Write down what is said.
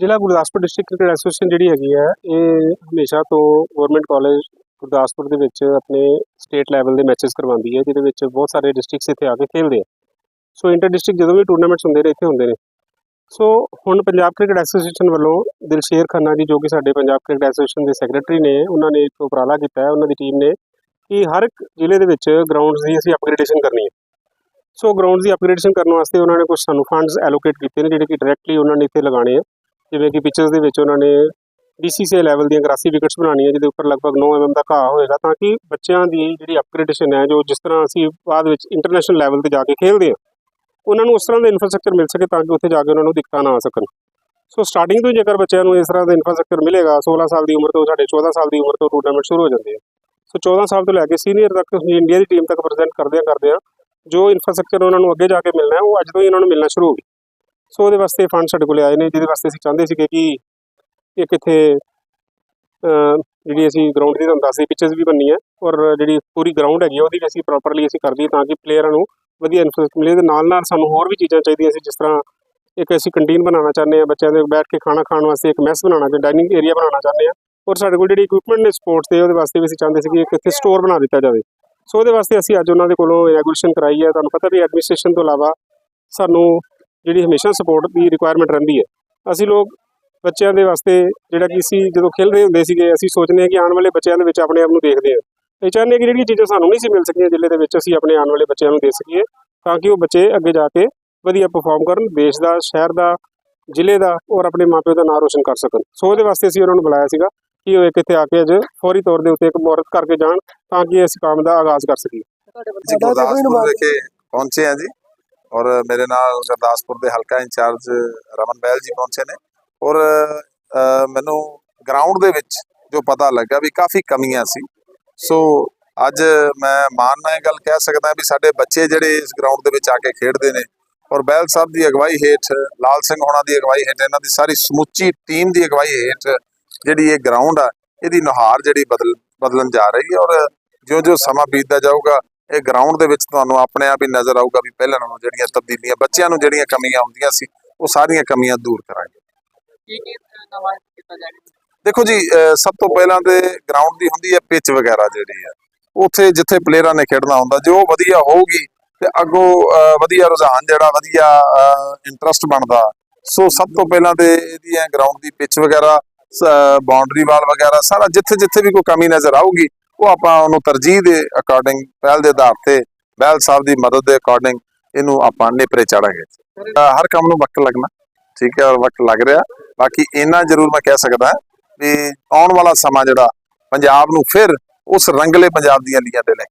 ਜ਼ਿਲ੍ਹਾ Gurdaspur district cricket association ਜਿਹੜੀ ਹੈਗੀ ਹੈ, ਇਹ ਹਮੇਸ਼ਾ ਤੋਂ ਗਵਰਨਮੈਂਟ ਕਾਲਜ ਗੁਰਦਾਸਪੁਰ ਦੇ ਵਿੱਚ ਆਪਣੇ ਸਟੇਟ ਲੈਵਲ ਦੇ ਮੈਚਸ ਕਰਵਾਉਂਦੀ ਹੈ, ਜਿਹਦੇ ਵਿੱਚ ਬਹੁਤ ਸਾਰੇ ਡਿਸਟ੍ਰਿਕਟਸ ਇੱਥੇ ਆ ਕੇ ਖੇਡਦੇ ਆ। ਸੋ ਇੰਟਰ ਡਿਸਟ੍ਰਿਕਟ ਜਦੋਂ ਵੀ ਟੂਰਨਾਮੈਂਟਸ ਹੁੰਦੇ ਨੇ, ਇੱਥੇ ਹੁੰਦੇ ਨੇ। ਸੋ ਹੁਣ ਪੰਜਾਬ ਕ੍ਰਿਕਟ ਐਸੋਸੀਏਸ਼ਨ ਵੱਲੋਂ ਦਿਲਸ਼ੇਰ ਖੰਨਾ ਜੀ ਜੋ ਕਿ ਸਾਡੇ ਪੰਜਾਬ ਕ੍ਰਿਕਟ ਐਸੋਸੀਏਸ਼ਨ ਦੇ ਸੈਕਟਰੀ ਨੇ, ਉਹਨਾਂ ਨੇ ਇੱਕ ਉਪਰਾਲਾ ਕੀਤਾ ਹੈ, ਉਹਨਾਂ ਦੀ ਟੀਮ ਨੇ ਕਿ ਹਰ ਇੱਕ ਜ਼ਿਲ੍ਹੇ ਦੇ ਵਿੱਚ ਗਰਾਊਂਡਸ ਦੀ ਅਸੀਂ ਅਪਗ੍ਰੇਡੇਸ਼ਨ ਕਰਨੀ ਹੈ। ਸੋ ਗਰਾਊਂਡਸ ਦੀ ਅਪਗ੍ਰੇਡੇਸ਼ਨ ਕਰਨ ਵਾਸਤੇ ਉਹਨਾਂ ਨੇ ਕੁਝ ਸਾਨੂੰ ਫੰਡਸ ਐਲੋਕੇਟ ਕੀਤੇ ਨੇ, ਜਿਹੜੇ ਕਿ ਡਾਇਰੈਕਟਲੀ ਉਹਨਾਂ ਨੇ ਇੱਥੇ ਲਗਾਉਣੇ ਆ। ਜਿਵੇਂ ਕਿ ਪਿਚਰਸ ਦੇ ਵਿੱਚ ਉਹਨਾਂ ਨੇ BCCI ਲੈਵਲ ਦੀਆਂ ਗ੍ਰਾਸੀ ਵਿਕਟਸ ਬਣਾਉਣੀਆਂ, ਜਿਹਦੇ ਉੱਪਰ ਲਗਭਗ 9 mm ਦਾ ਘਾਹ ਹੋਏਗਾ, ਤਾਂ ਕਿ ਬੱਚਿਆਂ ਦੀ ਜਿਹੜੀ ਅਪਗ੍ਰੇਡੇਸ਼ਨ ਹੈ, ਜੋ ਜਿਸ ਤਰ੍ਹਾਂ ਅਸੀਂ ਬਾਅਦ ਵਿੱਚ ਇੰਟਰਨੈਸ਼ਨਲ ਲੈਵਲ ਤੇ ਜਾ ਕੇ ਖੇਡਦੇ ਹਾਂ, ਉਹਨਾਂ ਨੂੰ ਉਸ ਤਰ੍ਹਾਂ ਦਾ ਇਨਫਰਾਸਟ੍ਰਕਚਰ ਮਿਲ ਸਕੇ ਤਾਂ ਕਿ ਉੱਥੇ ਜਾ ਕੇ ਉਹਨਾਂ ਨੂੰ ਦਿੱਕਤਾਂ ਨਾ ਆ ਸਕਣ। ਸੋ ਸਟਾਰਟਿੰਗ ਤੋਂ ਹੀ ਜੇਕਰ ਬੱਚਿਆਂ ਨੂੰ ਇਸ ਤਰ੍ਹਾਂ ਦਾ ਇਨਫਰਾਸਟ੍ਰਕਚਰ ਮਿਲੇਗਾ 16 ਸਾਲ ਦੀ ਉਮਰ ਤੋਂ ਸਾਡੇ 14 ਸਾਲ ਦੀ ਉਮਰ ਤੋਂ ਟੂਰਨਾਮੈਂਟ ਸ਼ੁਰੂ ਹੋ ਜਾਂਦੇ ਆ। ਸੋ 14 ਸਾਲ ਤੋਂ ਲੈ ਕੇ ਸੀਨੀਅਰ ਤੱਕ ਅਸੀਂ ਇੰਡੀਆ ਦੀ ਟੀਮ ਤੱਕ ਪ੍ਰੈਜ਼ੈਂਟ ਕਰਦੇ ਆ ਕਰਦੇ ਆ, ਜੋ ਇਨਫਰਾਸਟ੍ਰਕਚਰ ਉਹਨਾਂ ਨੂੰ ਅੱਗੇ ਜਾ ਕੇ ਮਿਲਣਾ ਹੈ, ਉਹ ਅੱਜ ਤੋਂ ਹੀ ਉਹਨਾਂ ਨੂੰ ਮਿਲਣਾ ਸ਼ੁਰੂ ਹੋ ਗਿਆ। ਸੋ ਉਹਦੇ ਵਾਸਤੇ ਫੰਡ ਸਾਡੇ ਕੋਲ ਆਏ ਨੇ ਜਿਹਦੇ ਵਾਸਤੇ ਅਸੀਂ ਚਾਹੁੰਦੇ ਸੀਗੇ ਕਿ ਇੱਕ ਇੱਥੇ ਜਿਹੜੀ ਅਸੀਂ ਗਰਾਊਂਡ ਦੀ ਤੁਹਾਨੂੰ ਦੱਸਦੇ ਪਿਚਸ ਵੀ ਬੰਨੀ ਹੈ ਔਰ ਜਿਹੜੀ ਪੂਰੀ ਗਰਾਊਂਡ ਹੈਗੀ ਆ, ਉਹਦੀ ਵੀ ਅਸੀਂ ਪ੍ਰੋਪਰਲੀ ਅਸੀਂ ਕਰ ਦਈਏ ਤਾਂ ਕਿ ਪਲੇਅਰਾਂ ਨੂੰ ਵਧੀਆ ਇਨਫਰਾਸਟ੍ਰਕਚਰ ਮਿਲੇ ਤੇ ਨਾਲ ਨਾਲ ਸਾਨੂੰ ਹੋਰ ਵੀ ਚੀਜ਼ਾਂ ਚਾਹੀਦੀਆਂ ਸੀ ਜਿਸ ਤਰ੍ਹਾਂ ਇੱਕ ਅਸੀਂ ਕੰਟੀਨ ਬਣਾਉਣਾ ਚਾਹੁੰਦੇ ਹਾਂ ਬੱਚਿਆਂ ਦੇ ਬੈਠ ਕੇ ਖਾਣਾ ਖਾਣ ਵਾਸਤੇ ਇੱਕ ਮੈਸ ਬਣਾਉਣਾ ਚਾਹੁੰਦੇ ਡਾਈਨਿੰਗ ਏਰੀਆ ਬਣਾਉਣਾ ਚਾਹੁੰਦੇ ਹਾਂ ਔਰ ਸਾਡੇ ਕੋਲ ਜਿਹੜੀ ਇਕਵਿਪਮੈਂਟ ਨੇ ਸਪੋਰਟਸ ਦੇ ਉਹਦੇ ਵਾਸਤੇ ਵੀ ਅਸੀਂ ਚਾਹੁੰਦੇ ਸੀ ਕਿ ਇੱਕ ਇੱਥੇ ਸਟੋਰ ਬਣਾ ਦਿੱਤਾ ਜਾਵੇ। ਸੋ ਉਹਦੇ ਵਾਸਤੇ ਅਸੀਂ ਅੱਜ ਉਹਨਾਂ ਦੇ ਕੋਲੋਂ ਰੈਗੂਲੇਸ਼ਨ ਕਰਾਈ ਹੈ। ਤੁਹਾਨੂੰ ਪਤਾ ਵੀ ਐਡਮਿਨਿਸਟ੍ਰੇਸ਼ਨ ਤੋਂ ਇਲਾਵਾ ਸਾਨੂੰ ਜਿਹੜੀ ਹਮੇਸ਼ਾ ਸਪੋਰਟ ਦੀ ਰਿਕੁਆਇਰਮੈਂਟ ਰਹਿੰਦੀ ਹੈ। ਅਸੀਂ ਲੋਕ ਬੱਚਿਆਂ ਦੇ ਵਾਸਤੇ ਜਿਹੜਾ ਕਿ ਅਸੀਂ ਜਦੋਂ ਖੇਡ ਰਹੇ ਹੁੰਦੇ ਸੀਗੇ ਅਸੀਂ ਸੋਚਦੇ ਹਾਂ ਕਿ ਆਉਣ ਵਾਲੇ ਬੱਚਿਆਂ ਦੇ ਵਿੱਚ ਆਪਣੇ ਆਪ ਨੂੰ ਦੇਖਦੇ ਹਾਂ। ਇਹ ਚਾਹੁੰਦੇ ਹਾਂ ਕਿ ਜਿਹੜੀਆਂ ਚੀਜ਼ਾਂ ਸਾਨੂੰ ਨਹੀਂ ਸੀ ਮਿਲ ਸਕੀਆਂ ਜ਼ਿਲ੍ਹੇ ਦੇ ਵਿੱਚ ਅਸੀਂ ਆਪਣੇ ਆਉਣ ਵਾਲੇ ਬੱਚਿਆਂ ਨੂੰ ਦੇ ਸਕੀਏ ਤਾਂ ਕਿ ਉਹ ਬੱਚੇ ਅੱਗੇ ਜਾ ਕੇ ਵਧੀਆ ਪਰਫਾਰਮ ਕਰਨ ਦੇਸ਼ ਦਾ ਸ਼ਹਿਰ ਦਾ ਜ਼ਿਲ੍ਹੇ ਦਾ ਔਰ ਆਪਣੇ ਮਾਪਿਆਂ ਦਾ ਨਾਮ ਰੋਸ਼ਨ ਕਰ ਸਕਣ। ਸੋ ਉਹਦੇ ਵਾਸਤੇ ਅਸੀਂ ਉਹਨਾਂ ਨੂੰ ਬੁਲਾਇਆ ਸੀਗਾ ਕਿ ਉਹ ਇੱਕ ਇੱਥੇ ਆ ਕੇ ਅੱਜ ਫੌਰੀ ਤੌਰ ਦੇ ਉੱਤੇ ਇੱਕ ਮੁਹਰਤ ਕਰਕੇ ਜਾਣ ਤਾਂ ਕਿ ਇਸ ਕੰਮ ਦਾ ਆਗਾਜ਼ ਕਰ ਸਕੀਏ। ਗੁਰਦਾਸਪੁਰ ਪਹੁੰਚੇ ਆ ਜੀ। ਔਰ ਮੇਰੇ ਨਾਲ ਗੁਰਦਾਸਪੁਰ ਦੇ ਹਲਕਾ ਇੰਚਾਰਜ ਰਮਨ ਬੈਲ ਜੀ ਪਹੁੰਚੇ ਨੇ। ਔਰ ਮੈਨੂੰ ਗਰਾਊਂਡ ਦੇ ਵਿੱਚ ਜੋ ਪਤਾ ਲੱਗਾ ਵੀ ਕਾਫੀ ਕਮੀਆਂ ਸੀ। ਸੋ, ਅੱਜ ਮੈਂ ਮਾਣ ਨਾਲ ਇਹ ਗੱਲ ਕਹਿ ਸਕਦਾ ਵੀ ਸਾਡੇ ਬੱਚੇ ਜਿਹੜੇ ਇਸ ਗਰਾਊਂਡ ਦੇ ਵਿੱਚ ਆ ਕੇ ਖੇਡਦੇ ਨੇ ਔਰ ਬੈਲ ਸਾਹਿਬ ਦੀ ਅਗਵਾਈ ਹੇਠ, ਲਾਲ ਸਿੰਘ ਹੋਣਾ ਦੀ ਅਗਵਾਈ ਹੇਠ, ਇਹਨਾਂ ਦੀ ਸਾਰੀ ਸਮੁੱਚੀ ਟੀਮ ਦੀ ਅਗਵਾਈ ਹੇਠ ਜਿਹੜੀ ਇਹ ਗਰਾਊਂਡ ਆ, ਇਹਦੀ ਨੁਹਾਰ ਜਿਹੜੀ ਬਦਲ, ਬਦਲਣ ਜਾ ਰਹੀ ਹੈ। ਔਰ ਜਿਉਂ-ਜਿਉਂ ਸਮਾਂ ਬੀਤਦਾ ਜਾਊਗਾ ਇਹ ਗਰਾਊਂਡ ਦੇ ਵਿੱਚ ਤੁਹਾਨੂੰ ਆਪਣੇ ਆਪ ਹੀ ਨਜ਼ਰ ਆਊਗਾ ਵੀ ਪਹਿਲਾਂ ਨਾਲੋਂ ਜਿਹੜੀਆਂ ਤਬਦੀਲੀਆਂ ਬੱਚਿਆਂ ਨੂੰ ਜਿਹੜੀਆਂ ਕਮੀਆਂ ਹੁੰਦੀਆਂ ਸੀ ਉਹ ਸਾਰੀਆਂ ਕਮੀਆਂ ਦੂਰ ਕਰਾਂਗੇ। ਦੇਖੋ ਜੀ ਸਭ ਤੋਂ ਪਹਿਲਾਂ ਤੇ ਗਰਾਊਂਡ ਦੀ ਹੁੰਦੀ ਹੈ ਪਿਚ ਵਗੈਰਾ ਜਿਹੜੀ ਹੈ। ਉੱਥੇ ਜਿੱਥੇ ਪਲੇਅਰਾਂ ਨੇ ਖੇਡਣਾ ਹੁੰਦਾ ਜੋ ਵਧੀਆ ਹੋਊਗੀ ਤੇ ਅੱਗੋਂ ਵਧੀਆ ਰੁਝਾਨ ਜਿਹੜਾ ਵਧੀਆ ਇੰਟਰਸਟ ਬਣਦਾ। ਸੋ ਸਭ ਤੋਂ ਪਹਿਲਾਂ ਤੇ ਇਹਦੀਆਂ ਗਰਾਊਂਡ ਦੀ ਪਿਚ ਵਗੈਰਾ ਬਾਉਂਡਰੀ ਵਾਲ ਵਗੈਰਾ ਸਾਰਾ ਜਿੱਥੇ ਜਿੱਥੇ ਵੀ ਕੋਈ ਕਮੀ ਨਜ਼ਰ ਆਊਗੀ ਉਹ ਆਪਾਂ ਉਹਨੂੰ ਤਰਜੀਹ ਦੇ ਅਕੋਰਡਿੰਗ ਪਹਿਲ ਦੇ ਆਧਾਰ ਤੇ ਬਹਿਲ ਸਾਹਿਬ ਦੀ ਮਦਦ ਦੇ ਅਕੋਰਡਿੰਗ ਇਹਨੂੰ ਆਪਾਂ ਨੇਪਰੇ ਚਾੜਾਂਗੇ। ਅਹ ਹਰ ਕੰਮ ਨੂੰ ਵਕਤ ਲੱਗਣਾ, ਠੀਕ ਹੈ, ਔਰ ਵਕਤ ਲੱਗ ਰਿਹਾ। ਬਾਕੀ ਇੰਨਾ ਜ਼ਰੂਰ ਮੈਂ ਕਹਿ ਸਕਦਾ ਵੀ ਆਉਣ ਵਾਲਾ ਸਮਾਂ ਜਿਹੜਾ ਪੰਜਾਬ ਨੂੰ ਫਿਰ ਉਸ ਰੰਗਲੇ ਪੰਜਾਬ ਦੀਆਂ ਲੀਆਂ ਤੇ ਲੈ